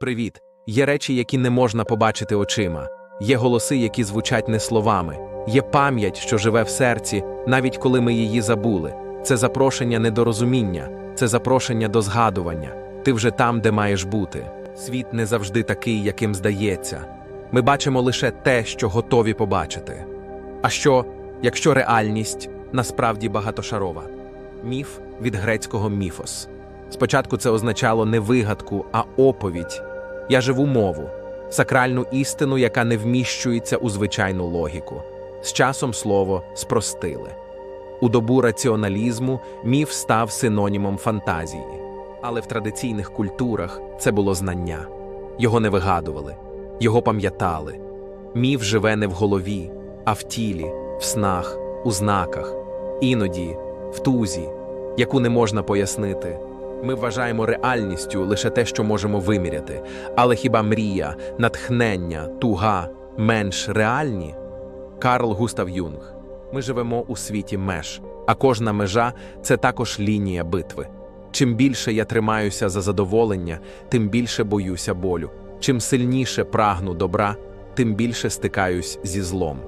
Привіт. Є речі, які не можна побачити очима. Є голоси, які звучать не словами. Є пам'ять, що живе в серці, навіть коли ми її забули. Це запрошення не до розуміння, це запрошення до згадування. Ти вже там, де маєш бути. Світ не завжди такий, яким здається. Ми бачимо лише те, що готові побачити. А що, якщо реальність насправді багатошарова? Міф від грецького міфос. Спочатку це означало не вигадку, а оповідь. Я живу мову, сакральну істину, яка не вміщується у звичайну логіку. З часом слово спростили. У добу раціоналізму міф став синонімом фантазії. Але в традиційних культурах це було знання. Його не вигадували, його пам'ятали. Міф живе не в голові, а в тілі, в снах, у знаках, іноді в тузі, яку не можна пояснити. Ми вважаємо реальністю лише те, що можемо виміряти, але хіба мрія, натхнення, туга менш реальні? Карл Густав Юнг. Ми живемо у світі меж, а кожна межа це також лінія битви. Чим більше я тримаюся за задоволення, тим більше боюся болю. Чим сильніше прагну добра, тим більше стикаюсь зі злом.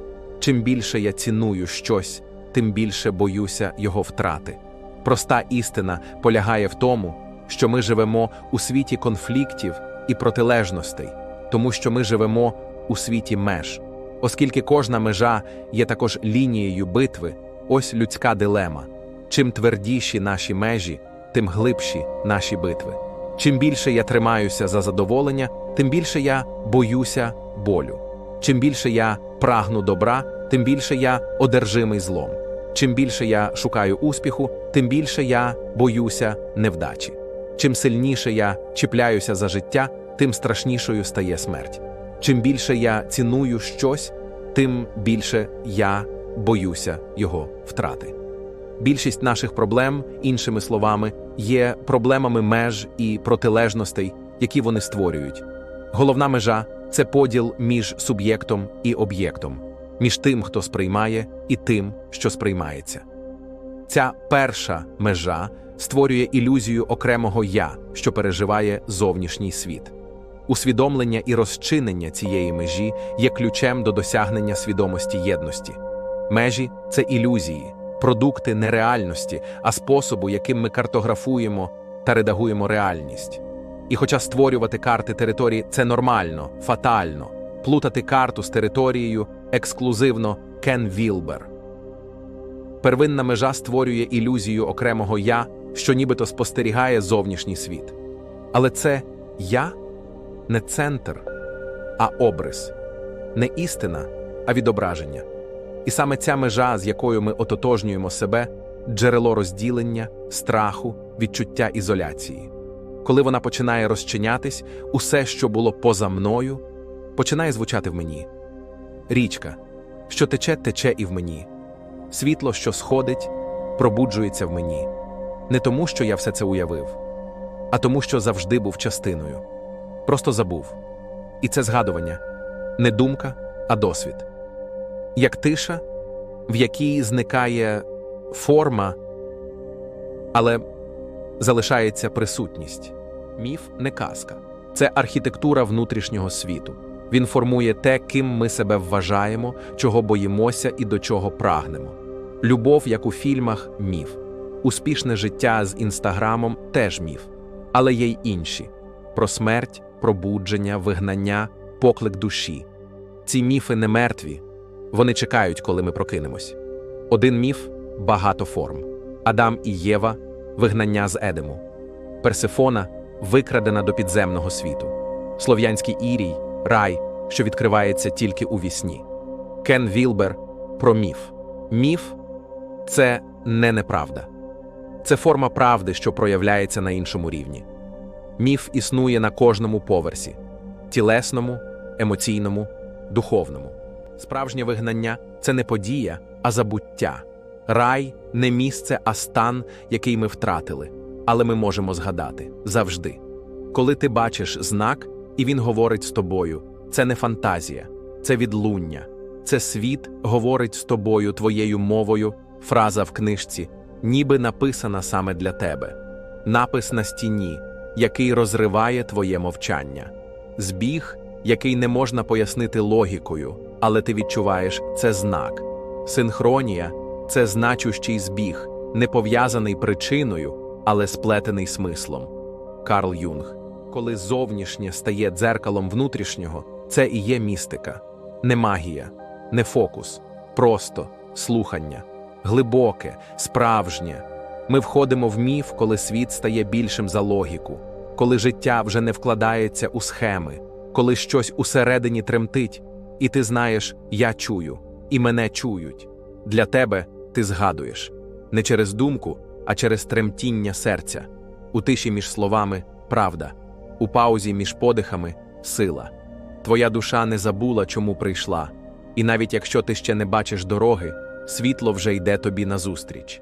Чим більше я ціную щось, тим більше боюся його втрати. Проста істина полягає в тому, що ми живемо у світі конфліктів і протилежностей, тому що ми живемо у світі меж. Оскільки кожна межа є також лінією битви, ось людська дилема. Чим твердіші наші межі, тим глибші наші битви. Чим більше я тримаюся за задоволення, тим більше я боюся болю. Чим більше я прагну добра, тим більше я одержимий злом. Чим більше я шукаю успіху, тим більше я боюся невдачі. Чим сильніше я чіпляюся за життя, тим страшнішою стає смерть. Чим більше я ціную щось, тим більше я боюся його втрати. Більшість наших проблем, іншими словами, є проблемами меж і протилежностей, які вони створюють. Головна межа це поділ між суб'єктом і об'єктом, між тим, хто сприймає, і тим, що сприймається. Ця перша межа створює ілюзію окремого я, що переживає зовнішній світ. Усвідомлення і розчинення цієї межі є ключем до досягнення свідомості єдності. Межі це ілюзії, продукти не реальності, а способу, яким ми картографуємо та редагуємо реальність. І хоча створювати карти території це нормально, фатально, плутати карту з територією ексклюзивно Кен Вілбер. Первинна межа створює ілюзію окремого я, що нібито спостерігає зовнішній світ. Але це я не центр, а обрис, не істина, а відображення. І саме ця межа, з якою ми ототожнюємо себе, джерело розділення, страху, відчуття ізоляції. Коли вона починає розчинятись, усе, що було поза мною, починає звучати в мені. Річка, що тече, тече і в мені. Світло, що сходить, пробуджується в мені. Не тому, що я все це уявив, а тому, що завжди був частиною. Просто забув. І це згадування не думка, а досвід. Як тиша, в якій зникає форма, але залишається присутність. Міф не казка, це архітектура внутрішнього світу. Він формує те, ким ми себе вважаємо, чого боїмося і до чого прагнемо. Любов, як у фільмах, міф. Успішне життя з інстаграмом теж міф. Але є й інші про смерть, пробудження, вигнання, поклик душі. Ці міфи не мертві, вони чекають, коли ми прокинемось. Один міф багато форм: Адам і Єва вигнання з Едему, Персифона викрадена до підземного світу, Слов'янський Ірій рай, що відкривається тільки у вісні. Кен Вілбер про міф. Міф це не неправда, це форма правди, що проявляється на іншому рівні. Міф існує на кожному поверсі тілесному, емоційному, духовному. Справжнє вигнання це не подія, а забуття. Рай не місце, а стан, який ми втратили, але ми можемо згадати завжди. Коли ти бачиш знак, і він говорить з тобою, це не фантазія, це відлуння, це світ говорить з тобою твоєю мовою, фраза в книжці, ніби написана саме для тебе. Напис на стіні, який розриває твоє мовчання, збіг, який не можна пояснити логікою, але ти відчуваєш це знак. Синхронія це значущий збіг, не пов'язаний причиною, але сплетений смислом. Карл Юнг. Коли зовнішнє стає дзеркалом внутрішнього, це і є містика, не магія, не фокус, просто слухання, глибоке, справжнє. Ми входимо в міф, коли світ стає більшим за логіку, коли життя вже не вкладається у схеми, коли щось усередині тремтить, і ти знаєш, я чую, і мене чують. Для тебе ти згадуєш. Не через думку, а через тремтіння серця, у тиші між словами правда, у паузі між подихами сила. Твоя душа не забула, чому прийшла, і навіть якщо ти ще не бачиш дороги, світло вже йде тобі назустріч.